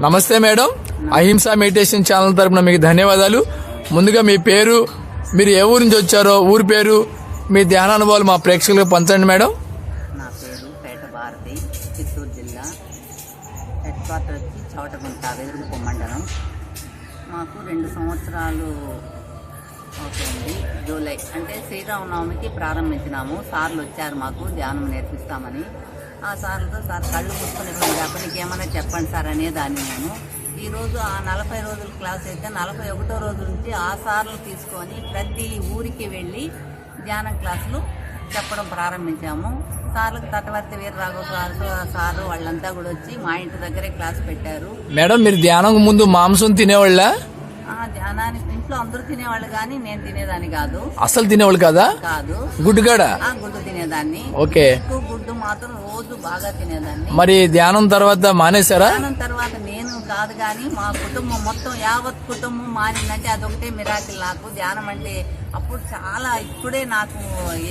నమస్తే మేడం. అహింస meditation channel తరపున మీకు ధన్యవాదాలు. ముందుగా మీ పేరు మీరు ఏ ఊరు నుంచి వచ్చారో ఊరి పేరు మీ ధ్యానానుభవాలు మా ప్రేక్షకులకు పంచండి మేడం. నా పేరు పేట భారతి చిత్తూరు జిల్లా హెడ్ క్వార్టర్ వచ్చి చౌటగుంట వెదురుకుప్ప మండలం మాకు రెండు సంవత్సరాలు అవుతుంది. జూలై అంటే శ్రీరామనవమికి ప్రారంభించినాము. సార్లు వచ్చారు మాకు ధ్యానం నేర్పిస్తామని. ఆ సార్లతో సార్ కళ్ళు మూసుకుని కాకుండా నీకు ఏమైనా చెప్పండి సార్ అనేదాన్ని నేను. ఈరోజు ఆ నలభై రోజుల క్లాస్ అయితే నలభై ఒకటో రోజు నుంచి ఆ సార్లు తీసుకొని ప్రతి ఊరికి వెళ్ళి ధ్యానం క్లాసులు చెప్పడం ప్రారంభించాము. సార్లకు తటవర్తి వీర రాఘవ సార్ సారు వాళ్ళంతా కూడా వచ్చి మా ఇంటి దగ్గరే క్లాస్ పెట్టారు. మేడం మీరు ధ్యానం ముందు మాంసం తినేవాళ్ళ? ఆ ధ్యానానికి ఇంట్లో అందరూ తినేవాళ్ళు కానీ నేను తినేదాన్ని కాదు. అసలు తినేవాళ్ళు కదా? కాదు. గుడ్డుగాడ? ఆ గుడ్డు తినేదాన్ని. ఓకే. గుడ్డు మాత్రం రోజు బాగా తినేదాన్ని. మరి ధ్యానం తర్వాత మానేశారా? ధ్యానం తర్వాత నేను కాదు కానీ మా కుటుంబం మొత్తం యావత్ కుటుంబం మారిందంటే అదొకటే మిరాకిల్ నాకు. ధ్యానం అంటే అప్పుడు చాలా ఇప్పుడే నాకు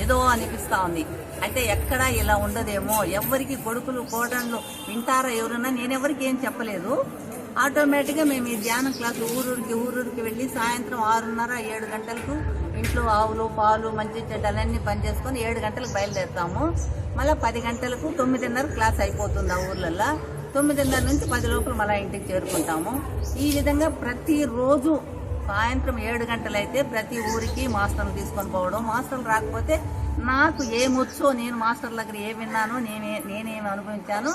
ఏదో అనిపిస్తా ఉంది. అంటే ఎక్కడా ఇలా ఉండదేమో ఎవరికి కొడుకులు కోడళ్ళు వింటారా ఎవరన్నా నేనెవరికి ఏం చెప్పలేదు. ఆటోమేటిక్గా మేము ఈ ధ్యానం క్లాస్ ఊరూరికి ఊరూరికి వెళ్ళి సాయంత్రం ఆరున్నర ఏడు గంటలకు ఇంట్లో ఆవులు పాలు మంచి చెడ్డలన్నీ పనిచేసుకొని ఏడు గంటలకు బయలుదేరుతాము. మళ్ళీ పది గంటలకు తొమ్మిదిన్నర క్లాస్ అయిపోతుంది ఆ ఊర్లలో తొమ్మిదిన్నర నుంచి పది లోపల మళ్ళీ ఇంటికి చేరుకుంటాము. ఈ విధంగా ప్రతిరోజు సాయంత్రం ఏడు గంటలైతే ప్రతి ఊరికి మాస్టర్లు తీసుకొని పోవడం. మాస్టర్లు రాకపోతే నాకు ఏమొచ్చో నేను మాస్టర్ దగ్గర ఏం విన్నానో నేనే నేనేమి అనుభవించాను.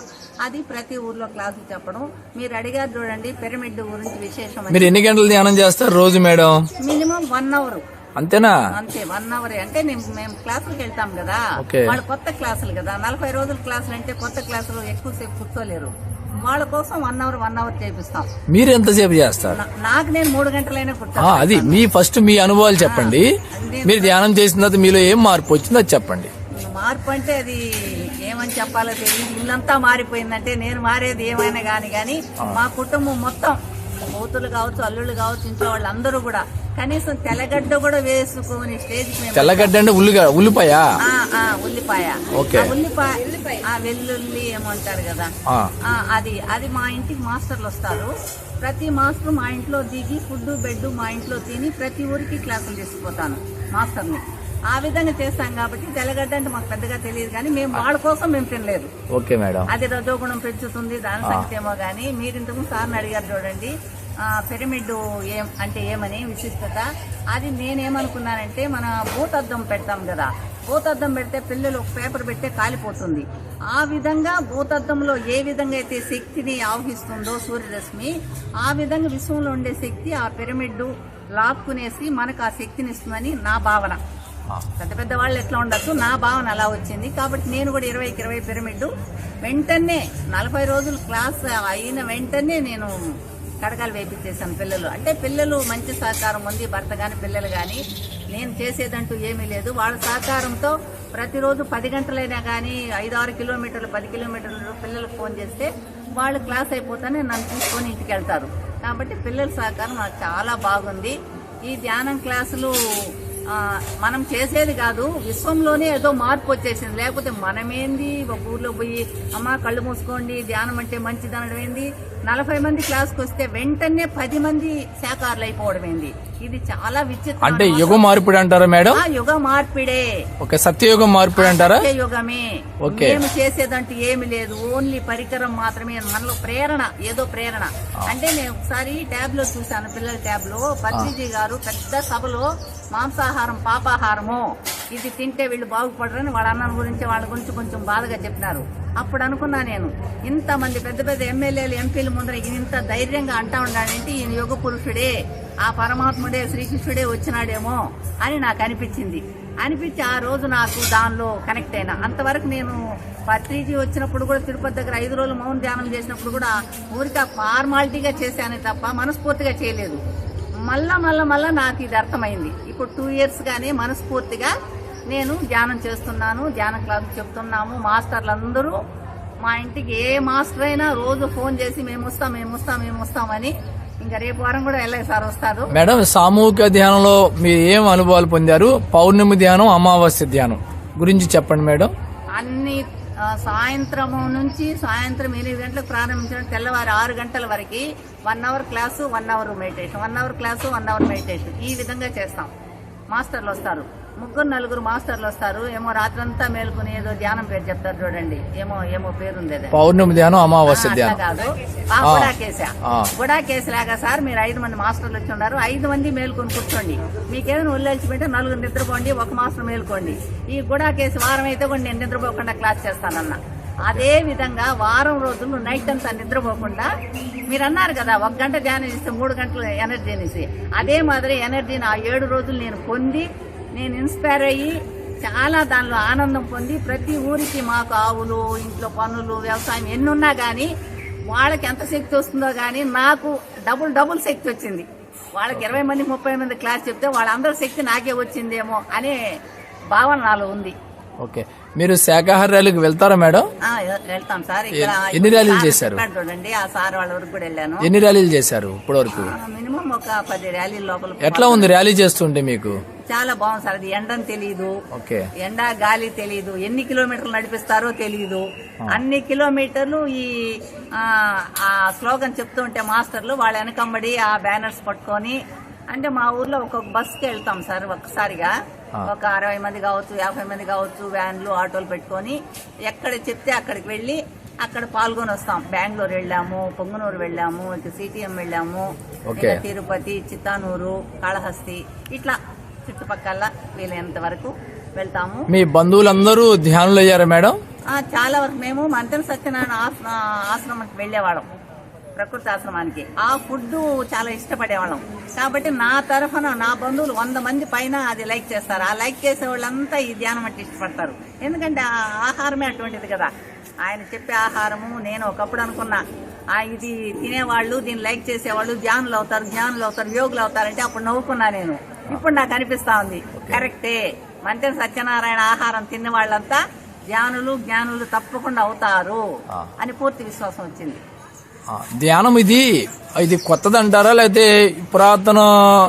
అది ప్రతి ఊర్లో క్లాసులు చెప్పడం. మీరు అడిగారు చూడండి పిరమిడ్ గురించి విశేషం మీరు ఎన్ని గంటలు ధ్యానం చేస్తారు రోజు మేడం? Minimum one hour. అంతేనా? అంతే వన్ అవర్ అంటే నేను- మేము క్లాసులకు వెళ్తాం కదా. వాళ్ళు కొత్త క్లాసులు కదా. నలభై రోజుల క్లాసులు అంటే కొత్త క్లాసులు ఎక్కువసేపు కూర్చోలేరు. వాళ్ళ కోసం వన్ అవర్ వన్ అవర్ చేపిస్తాం. మీరు ఎంతసేపు చేస్తారు? నాకు నేను మూడు గంటలైనా ఆ, కూర్చోను అది మీ ఫస్ట్ మీ అనుభవాలు చెప్పండి. మీరు ధ్యానం చేసిన తర్వాత మీలో ఏం మార్పు వచ్చిందో చెప్పండి. మార్పు అంటే అది ఏమని చెప్పాలో తెలియదు. ఇల్లంతా మారిపోయిందంటే నేను మారేది ఏమైనా కానీ కానీ మా కుటుంబం మొత్తం కూతురు కావచ్చు అల్లుళ్ళు కావచ్చు ఇంట్లో వాళ్ళందరూ కూడా. కనీసం తెల్లగడ్డ కూడా వేసుకొని స్టేజ్కి మేము తెల్లగడ్డ అంటే ఉల్లిగా ఉల్లిపాయ? ఆ, ఆ, ఉల్లిపాయ. ఉల్లిపాయ ఆ వెల్లుల్లి ఏమంటారు కదా. అది అది మా ఇంటికి మాస్టర్లు వస్తారు. ప్రతి మాస్టర్ మా ఇంట్లో దిగి ఫుడ్ బెడ్ మా ఇంట్లో తిని ప్రతి ఊరికి క్లాసులు తీసుకుపోతాను మాస్టర్ని. ఆ విధంగా చేస్తాం కాబట్టి తెల్లగడ్డ అంటే మాకు పెద్దగా తెలియదు కానీ మేము వాళ్ళ కోసం మేము తినలేదు. Okay madam. అది రజోగుణం పెంచుతుంది దాని సంగతి ఏమో కానీ మీరు ఇంతకు సార్ని అడిగారు చూడండి. ఆ, పిరమిడ్ ఏం అంటే ఏమని విశిష్టత? అది నేనేమనుకున్నానంటే మన భూతద్దం పెడతాం కదా. భూతద్దం పెడితే పిల్లలు ఒక పేపర్ పెడితే కాలిపోతుంది. ఆ విధంగా భూతద్దంలో ఏ విధంగా అయితే శక్తిని ఆవహిస్తుందో సూర్యరశ్మి ఆ విధంగా విశ్వంలో ఉండే శక్తి ఆ పిరమిడ్ లాక్కునేసి మనకు ఆ శక్తిని ఇస్తుందని నా భావన. పెద్ద పెద్ద వాళ్ళు ఎట్లా ఉండొచ్చు? నా భావన అలా వచ్చింది. కాబట్టి నేను కూడా ఇరవైకి ఇరవై పిరమిడ్ వెంటనే నలభై రోజులు క్లాస్ అయిన వెంటనే నేను కడకాలు వేపించేసాను పిల్లలు. అంటే పిల్లలు మంచి సహకారం ఉంది భర్త కానీ పిల్లలు కానీ నేను చేసేదంటూ ఏమీ లేదు. వాళ్ళ సహకారంతో ప్రతిరోజు పది గంటలైనా కానీ ఐదు ఆరు కిలోమీటర్లు పది కిలోమీటర్లు పిల్లలకు ఫోన్ చేస్తే వాళ్ళు క్లాస్ అయిపోతానే నన్ను తీసుకొని ఇంటికి వెళ్తారు. కాబట్టి పిల్లల సహకారం నాకు చాలా బాగుంది. ఈ ధ్యానం క్లాసులు మనం చేసేది కాదు విశ్వంలోనే ఏదో మార్పు వచ్చేసింది. లేకపోతే మనమేంది? ఒక ఊర్లో పోయి అమ్మ కళ్ళు మూసుకోండి ధ్యానం అంటే మంచిది అనడం ఏంది? నలభై మంది క్లాస్కి వస్తే వెంటనే పది మంది శాఖారులు అయిపోవడం ఏంది ఇది చాలా విచిత్రం అంటే యుగ మార్పిడి అంటారా మేడం? ఆ యుగ మార్పిడే. ఓకే సత్యయుగం మార్పిడి అంటారా? యుగమే ఓకే. మేము చేసేదంటూ ఏమి లేదు ఓన్లీ పరికరం మాత్రమే మనలో ప్రేరణ ఏదో ప్రేరణ. అంటే నేను ఒకసారి ట్యాబ్లో చూశాను పిల్లల ట్యాబ్లో పత్రిజీ గారు పెద్ద సభలో మాంసాహారం పాపాహారము ఇది తింటే వీళ్ళు బాగుపడరని వాళ్ళ అన్న గురించి వాళ్ళ గురించి కొంచెం బాధగా చెప్పినారు. అప్పుడు అనుకున్నా నేను ఇంతమంది పెద్ద పెద్ద ఎమ్మెల్యేలు ఎంపీలు ముందర ఇంత ధైర్యంగా అంటా ఉన్నాడంటే ఈయన యుగ పురుషుడే ఆ పరమాత్ముడే శ్రీకృష్ణుడే వచ్చినాడేమో అని నాకు అనిపించింది. అనిపించి ఆ రోజు నాకు దానిలో కనెక్ట్ అయినా. అంతవరకు నేను పత్రిజీ వచ్చినప్పుడు కూడా తిరుపతి దగ్గర ఐదు రోజులు మౌన ధ్యానం చేసినప్పుడు కూడా ఊరికి ఫార్మాలిటీగా చేశానే తప్ప మనస్ఫూర్తిగా చేయలేదు. మళ్ళా మళ్ళా మళ్ళా నాకు ఇది అర్థమైంది. ఇప్పుడు టూ ఇయర్స్ కానీ మనస్ఫూర్తిగా నేను ధ్యానం చేస్తున్నాను ధ్యాన క్లాస్ చెప్తున్నాము. మాస్టర్లు అందరూ మా ఇంటికి ఏ మాస్టర్ అయినా రోజు ఫోన్ చేసి మేము వస్తాం మేము వస్తాం మేము వస్తామని ఇంకా రేపు వారం కూడా వెళ్ళే సార్ వస్తారు మేడం సామూహిక ధ్యానంలో మీరు ఏం అనుభవాలు పొందారు? పౌర్ణమి ధ్యానం అమావాస్య ధ్యానం గురించి చెప్పండి మేడం. అన్ని సాయంత్రం నుంచి సాయంత్రం ఎనిమిది గంటలకు ప్రారంభించడం తెల్లవారు ఆరు గంటల వరకు one hour class one hour meditation one hour class one hour meditation ఈ విధంగా చేస్తాం. మాస్టర్లు వస్తారు. ముగ్గురు నలుగురు మాస్టర్లు వస్తారు. ఏమో రాత్రంతా మేల్కొని ఏదో ధ్యానం పేరు చెప్తారు చూడండి. ఏమో ఏమో పేరుంది పౌర్ణమి ధ్యానం అమావాస్య ధ్యానం. కాదు. ఆ గుడా కేసా ఆ. గుడా కేసు లాగా సార్ మీరు ఐదు మంది మాస్టర్లు వచ్చి ఉన్నారు. ఐదు మంది మేల్కొని కూర్చోండి. మీకేదైనా ఒళ్ళేల్చి పెడితే నలుగురు నిద్రపోండి ఒక మాస్టర్ మేల్కోండి. ఈ గుడా కేసు వారం అయితే కూడా నేను నిద్రపోకుండా క్లాస్ చేస్తానన్న. అదే విధంగా వారం రోజులు నైట్ అంతా నిద్రపోకుండా మీరు అన్నారు కదా ఒక గంట ధ్యానం ఇస్తే మూడు గంటలు ఎనర్జీ అనేసి. అదే మాదిరి ఎనర్జీని ఆ ఏడు రోజులు నేను పొంది నేను ఇన్స్పైర్ అయ్యి చాలా దానిలో ఆనందం పొంది ప్రతి ఊరికి మాకు ఆవులు ఇంట్లో పనులు వ్యవసాయం ఎన్ని ఉన్నా కానీ వాళ్ళకి ఎంత శక్తి వస్తుందో కానీ నాకు డబుల్ డబుల్ శక్తి వచ్చింది. వాళ్ళకి ఇరవై మంది ముప్పై మంది క్లాస్ చెప్తే వాళ్ళందరి శక్తి నాకే వచ్చిందేమో అనే భావన నాలో ఉంది. ఓకే. మీరు శాకాహార ర్యాలీకి వెళ్తారా మేడం? వెళ్తాం సార్. ఇక్కడ ఎన్ని ర్యాలీలు చేశారు? చూడండి ఆ సార్ వాళ్ళ వరకు కూడా వెళ్ళాను. ఎన్ని ర్యాలీలు చేశారు ఇప్పటి వరకు మినిమం ఒక పది ర్యాలీల లోపల ఎట్లా ఉంది ర్యాలీ చేస్తుంటే మీకు? చాలా బాగుంది సార్. అది ఎండని తెలియదు ఓకే. ఎండ గాలి తెలియదు ఎన్ని కిలోమీటర్లు నడిపిస్తారో తెలియదు అన్ని కిలోమీటర్లు ఈ ఆ, ఆ స్లోగన్ చెప్తూ ఉంటే మాస్టర్లు వాళ్ళ వెనకంబడి ఆ బ్యానర్స్ పట్టుకొని అంటే మా ఊర్లో ఒక్కొక్క బస్కి వెళ్తాం సార్ ఒక్కసారిగా. ఒక అరవై మంది కావచ్చు యాభై మంది కావచ్చు వ్యాన్లు ఆటోలు పెట్టుకొని ఎక్కడ చెప్తే అక్కడికి వెళ్ళి అక్కడ పాల్గొని వస్తాం. బెంగళూరు వెళ్ళాము పొంగనూరు వెళ్ళాము ఇక సిటిఎం వెళ్ళాము తిరుపతి చిత్తానూరు కాళహస్తి ఇట్లా చుట్టుపక్కల వీలైనంత వరకు వెళ్తాము. మీ బంధువులందరూ ధ్యానులు అయ్యారా మేడం చాలా వరకు మేము మంతెన సత్యనారాయణ ఆశ్ర ఆశ్రమానికి వెళ్ళేవాళ్ళం. ప్రకృతి ఆశ్రమానికి ఆ ఫుడ్ చాలా ఇష్టపడేవాళ్ళం. కాబట్టి నా తరఫున నా బంధువులు వంద మంది పైన అది లైక్ చేస్తారు. ఆ లైక్ చేసే వాళ్ళంతా ఈ ధ్యానం అంటే ఇష్టపడతారు. ఎందుకంటే ఆ ఆహారమే అటువంటిది కదా. ఆయన చెప్పే ఆహారము నేను ఒకప్పుడు అనుకున్నా ఆ ఇది తినేవాళ్ళు దీన్ని లైక్ చేసేవాళ్ళు ధ్యానులు అవుతారు జ్ఞానులు అవుతారు యోగులు అవుతారంటే అప్పుడు నవ్వుకున్నా నేను. ఇప్పుడు నాకు అనిపిస్తా ఉంది. కరెక్టే. మంతెన సత్యనారాయణ ఆహారం తిన్న వాళ్ళంతా ధ్యానులు జ్ఞానులు తప్పకుండా అవుతారు. అని పూర్తి విశ్వాసం వచ్చింది. ధ్యానం ఇది ఇది కొత్తది అంటారా లేకపోతే పురాతన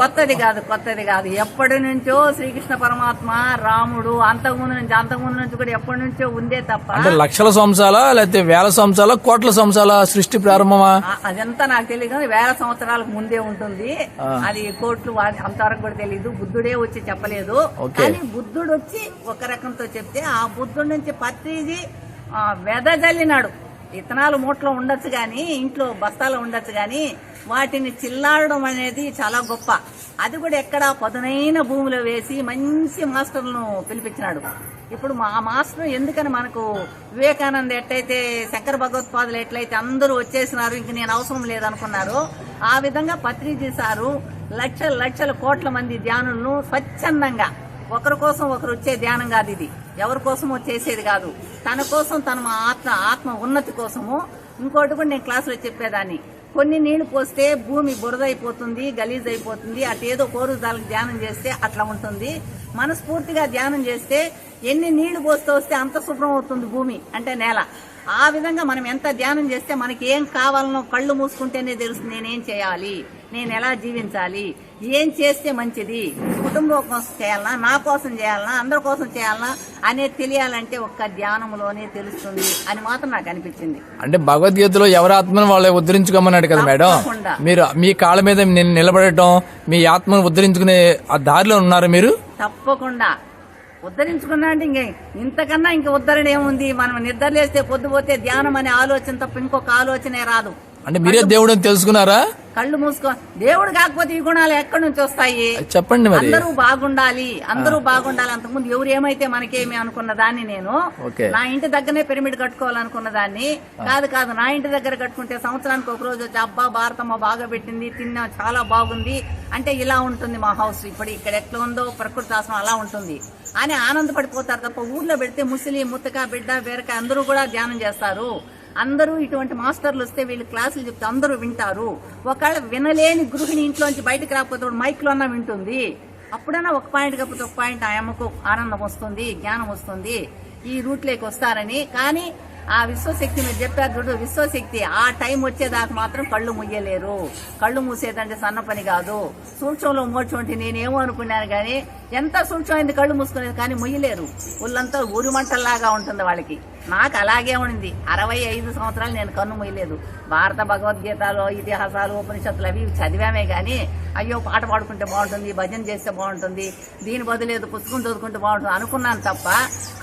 కొత్తది కాదు కొత్తది కాదు. ఎప్పటి నుంచో శ్రీకృష్ణ పరమాత్మ రాముడు అంతకుముందు నుంచి అంతకుముందు నుంచి కూడా ఎప్పటి నుంచో ఉందే తప్ప అంటే లక్షల సంవత్సరాల లేకపోతే వేల సంవత్సరాల కోట్ల సంవత్సరాల సృష్టి ప్రారంభమా? అదంతా నాకు తెలియదు వేల సంవత్సరాలకు ముందే ఉంటుంది. అది కోట్లు అంతవరకు కూడా తెలియదు బుద్ధుడే వచ్చి చెప్పలేదు. కానీ బుద్ధుడు వచ్చి ఒక రకంతో చెప్తే ఆ బుద్ధుడి నుంచి పత్రిజీ ఆ, వెదజల్లినాడు. విత్తనాలు మూట్లో ఉండొచ్చు కానీ ఇంట్లో బస్తాలో ఉండొచ్చు కానీ వాటిని చిల్లాడడం అనేది చాలా గొప్ప. అది కూడా ఎక్కడ పదునైన భూమిలో వేసి మంచి మాస్టర్లను పిలిపించినాడు. ఇప్పుడు మా మాస్టర్ ఎందుకని మనకు వివేకానంద ఎట్లయితే శంకర భగవత్పాదులు ఎట్లయితే అందరూ వచ్చేసినారు ఇంక నేను అవసరం లేదనుకున్నారో ఆ విధంగా పత్రిజీ సారు లక్షల లక్షల కోట్ల మంది ధ్యానులను స్వచ్ఛందంగా ఒకరి కోసం ఒకరు వచ్చే ధ్యానం కాదు ఇది. ఎవరి కోసమో చేసేది కాదు. తన కోసం తన మా ఆత్మ ఆత్మ ఉన్నతి కోసము ఇంకోటి కూడా నేను క్లాసులో చెప్పేదాన్ని. కొన్ని నీళ్ళు పోస్తే భూమి బురద అయిపోతుంది గలీజ్ అయిపోతుంది అటేదో కోరుదాలకు ధ్యానం చేస్తే అట్లా ఉంటుంది. మనస్ఫూర్తిగా ధ్యానం చేస్తే ఎన్ని నీళ్ళు పోస్తే వస్తే అంత శుభ్రం అవుతుంది భూమి అంటే నేల. ఆ విధంగా మనం ఎంత ధ్యానం చేస్తే మనకి ఏం కావాలనో కళ్ళు మూసుకుంటేనే తెలుస్తుంది నేనేం చేయాలి. నేను ఎలా జీవించాలి? ఏం చేస్తే మంచిది? కుటుంబం కోసం చేయాలనా? నా కోసం చేయాలనా? అందరి కోసం చేయాలనా? అనేది తెలియాలంటే ఒక్క ధ్యానంలోనే తెలుస్తుంది అని మాత్రం నాకు అనిపించింది. అంటే భగవద్గీతలో ఎవరి ఆత్మను వాళ్ళే ఉద్ధరించుకోమన్నాడు కదా మేడం. మీరు మీ కాళ్ళ మీద నేను నిలబడటం మీ ఆత్మను ఉద్ధరించుకునే ఆ దారిలో ఉన్నారు మీరు? తప్పకుండా. ఉద్ధరించుకున్నా అంటే ఇంక ఇంతకన్నా ఇంక ఉద్ధరణ ఏముంది? మనం నిద్రలేస్తే పొద్దుపోతే ధ్యానం అనే ఆలోచన తప్ప ఇంకొక ఆలోచనే రాదు. అంటే మీరే దేవుడు తెలుసుకున్నారా? కళ్ళు మూసుకో. దేవుడు కాకపోతే ఈ గుణాలు ఎక్కడి నుంచి వస్తాయి? చెప్పండి అందరూ బాగుండాలి అందరూ బాగుండాలి అంతకుముందు ఎవరు ఏమైతే మనకేమి అనుకున్న దాన్ని నేను. నా ఇంటి దగ్గరనే పిరమిడ్ కట్టుకోవాలనుకున్న దాన్ని కాదు కాదు నా ఇంటి దగ్గర కట్టుకుంటే సంవత్సరానికి ఒక రోజు వచ్చి అబ్బా భారతమ్మ బాగా పెట్టింది తిన్నా చాలా బాగుంది. అంటే ఇలా ఉంటుంది మా హౌస్. ఇప్పుడు ఇక్కడ ఎట్లా ఉందో ప్రకృతి ఆశ్రమం అలా ఉంటుంది. అని ఆనందపడిపోతారు తప్ప ఊర్లో పెడితే ముసలి ముత్తక బిడ్డ బీరక అందరూ కూడా ధ్యానం చేస్తారు. అందరూ ఇటువంటి మాస్టర్లు వస్తే వీళ్ళు క్లాసులు చెప్తే అందరూ వింటారు. ఒకవేళ వినలేని గృహిణి ఇంట్లోంచి బయటకు రాకపోతే మైక్లో అన్నా వింటుంది. అప్పుడైనా ఒక పాయింట్ కాకపోతే ఒక పాయింట్ ఆ అమ్మకు ఆనందం వస్తుంది జ్ఞానం వస్తుంది. ఈ రూట్లోకి వస్తారని. కానీ ఆ విశ్వశక్తి మీరు చెప్పారు చూడు విశ్వశక్తి. ఆ టైం వచ్చేదాకా మాత్రం కళ్ళు ముయ్యలేరు కళ్ళు మూసేదంటే సన్న పని కాదు. సూక్ష్మంలో మోడ్చుంటే నేనేమో అనుకున్నాను కానీ ఎంత సూక్ష్మమైంది కళ్ళు మూసుకునేది కానీ ముయ్యలేరు ఒళ్ళంతా ఊరి మంటల్లాగా ఉంటుంది వాళ్ళకి. నాకు అలాగే ఉండింది. అరవై ఐదు సంవత్సరాలు నేను కన్ను ముయ్యలేదు భారత భగవద్గీతలు ఇతిహాసాలు ఉపనిషత్తులు అవి చదివామే కానీ అయ్యో పాట పాడుకుంటే బాగుంటుంది భజన చేస్తే బాగుంటుంది దీని బదులేదు పుస్తకం చదువుకుంటే బాగుంటుంది అనుకున్నాను తప్ప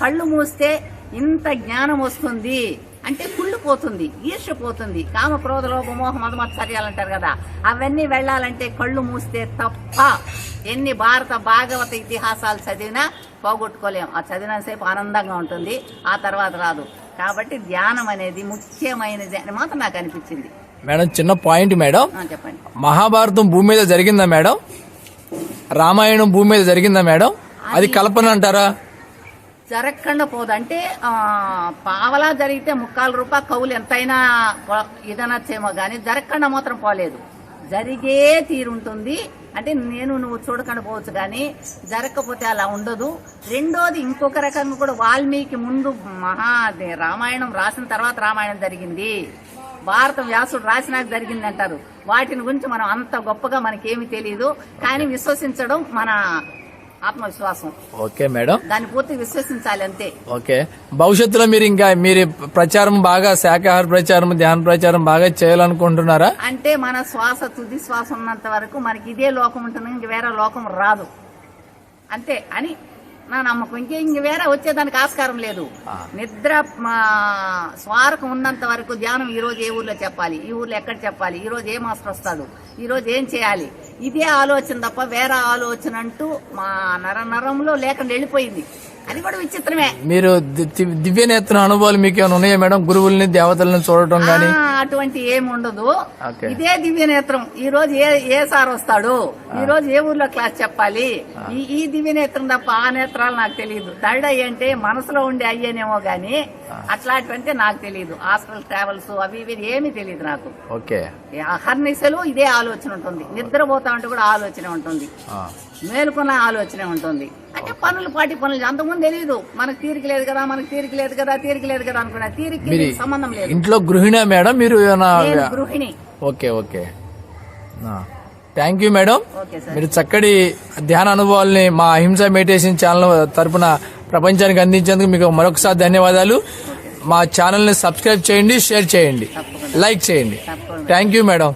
కళ్ళు మూస్తే ఇంత జ్ఞానం వస్తుంది అంటే కుళ్ళు పోతుంది ఈర్ష్య పోతుంది. కామ క్రోధ లోప మోహ మధుమత్సర్యాలు అంటారు కదా. అవన్నీ వెళ్ళాలంటే కళ్ళు మూస్తే తప్ప ఎన్ని భారత భాగవత ఇతిహాసాలు చదివినా పోగొట్టుకోలేం. ఆ చదివినంతసేపు ఆనందంగా ఉంటుంది ఆ తర్వాత రాదు. కాబట్టి ధ్యానం అనేది ముఖ్యమైనది అని మాత్రం నాకు అనిపించింది. మేడం చిన్న పాయింట్ మేడం. చెప్పండి. మహాభారతం భూమి మీద జరిగిందా మేడం? రామాయణం భూమి మీద జరిగిందా మేడం? అది కల్పన అంటారా? జరగకుండా పోదు. అంటే పావలా జరిగితే ముక్కాలు రూపాయ కవులు ఎంతైనా ఇదనొచ్చేమో కానీ జరగకుండా మాత్రం పోలేదు. జరిగే తీరుంటుంది అంటే నేను నువ్వు చూడకుండా పోవచ్చు కానీ జరగకపోతే అలా ఉండదు. రెండోది ఇంకొక రకంగా కూడా వాల్మీకి ముందు మహా రామాయణం రాసిన తర్వాత రామాయణం జరిగింది. భారతం వ్యాసుడు రాసినాక జరిగింది అంటారు వాటిని గురించి మనం అంత గొప్పగా మనకేమీ తెలియదు కానీ విశ్వసించడం మన ఆత్మవిశ్వాసం. Okay madam. దాన్ని పూర్తి విశ్వసించాలి అంతే. ఓకే. భవిష్యత్తులో మీరు ఇంకా మీరు ప్రచారం బాగా శాకాహార ప్రచారం ధ్యాన ప్రచారం బాగా చేయాలనుకుంటున్నారా? అంటే మన శ్వాస తుది శ్వాస ఉన్నంత వరకు మనకి ఇదే లోకం ఉంటుంది ఇంక వేరే లోకం రాదు. అంతే. అని నా నమ్మకం. ఇంకే ఇంక వేరే వచ్చేదానికి ఆస్కారం లేదు. నిద్ర మా, స్వారకం ఉన్నంత వరకు ధ్యానం ఈ రోజు ఏ ఊర్లో చెప్పాలి? ఈ ఊర్లో ఎక్కడ చెప్పాలి? ఈ రోజు ఏ మాస్టర్ వస్తాడు? ఈ రోజు ఏం చేయాలి? ఇదే ఆలోచన తప్ప వేరే ఆలోచన అంటూ మా నర నరంలో లేకుండా వెళ్ళిపోయింది. అది కూడా విచిత్రమే. మీరు దివ్య నేత్ర అనుభవాలు మీకు ఏమైనా ఉన్నాయా మేడం? గురువుల్ని దేవతలను చూడటం గానీ? ఆ, అటువంటి ఏమి ఉండదు. ఇదే దివ్య నేత్రం. ఈ రోజు ఏ ఏ సార్ వస్తాడు? ఈ రోజు ఏ ఊర్లో క్లాస్ చెప్పాలి? ఈ ఈ దివ్య నేత్రం తప్ప ఆ నేత్రాలు నాకు తెలియదు. థర్డ్ అయ్యి అంటే మనసులో ఉండే అయ్యేనేమో గాని అట్లాంటివంటే నాకు తెలియదు. హాస్టల్ ట్రావెల్స్ అవి ఇవి ఏమీ తెలియదు నాకు. ఓకే. హర్నిశలు ఇదే ఆలోచన ఉంటుంది. నిద్రపోతా ఉంటే కూడా ఆలోచన ఉంటుంది. మేలుకున్న ఆలోచన ఉంటుంది. అంటే పనులు పాటి పనులు. అంతకుముందు తెలియదు మనకు తీరిక లేదు కదా మనకు తీరిక లేదు కదా తీరిక లేదు కదా అనుకున్నా. తీరిక సంబంధం లేదు. ఇంట్లో గృహిణి మేడం మీరు ఏమైనా గృహిణి. Okay okay. Thank you madam మీరు చక్కటి ధ్యాన అనుభవాల్ని మా అహింస మెడిటేషన్ ఛానల్ తరపున ప్రపంచానికి అందించేందుకు మీకు మరొకసారి ధన్యవాదాలు. మా ఛానల్ని సబ్స్క్రైబ్ చేయండి షేర్ చేయండి. లైక్ చేయండి. Thank you madam